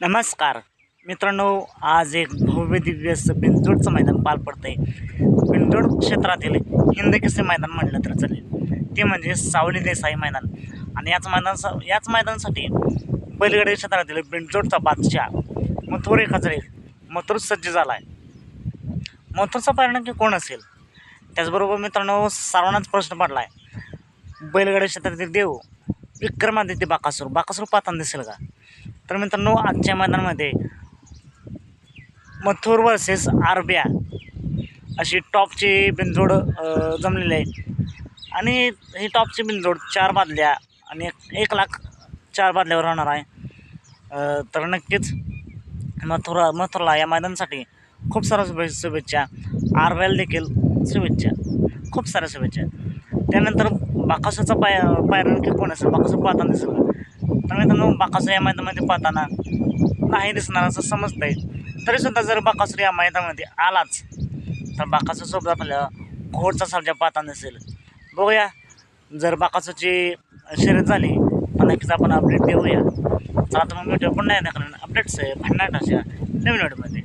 नमस्कार. मित्रांनो आज एक भव्य दिव्य असं बिंदोडचं मैदान पार पडतंय. बिंदोड क्षेत्रातील हिंदकेसरी मैदान म्हटलं तर चालेल. ते म्हणजे सावली देसाई मैदान. आणि याच मैदान याच मैदानासाठी बैलगाडी क्षेत्रातील बिंदोडचा बादशाह मथुर एक हजार एक मथुर सज्ज झाला आहे मथुरचा परिणाम कोण असेल? त्याचबरोबर मित्रांनो सर्वांनाच प्रश्न पडला आहे बैलगाडी क्षेत्रातील देव विक्रमादित्य बाकासूर. बाकासूर पाताना दिसेल का? तर मित्रांनो आजच्या मैदानामध्ये मथुर वर्सेस आरबिया अशी टॉपची बिनजोड जमलेली आहे. आणि ही टॉपची बिनजोड चार बादल्या आणि एक एक लाख चार बादल्यावर राहणार आहे. तर नक्कीच मथुरा मथुरला या मैदानासाठी खूप साऱ्या शुभे शुभेच्छा. आरबीआयला देखील शुभेच्छा. खूप साऱ्या शुभेच्छा. त्यानंतर बाकासाचा पाय पायरण की कोण असेल? बाकासूर पाहताना दिसेल. का? तर मित्रांनो बाकासूर या मैदानामध्ये पाहताना नाही दिसणार असं समजतंय. तरीसुद्धा जर बाकासूर या मैदानामध्ये आलाच तर बाकासूरसोबत आपल्याला घोडचा सर्जा पाहताना दिसेल. बघूया जर बाकासूरची शर्यत झाली तर नक्कीच आपण अपडेट देऊया. चला तर मग भेटूया पुन्हा एकदा कारण अपडेट्स आहे भन्नाट अशा नवीन व्हिडिओमध्ये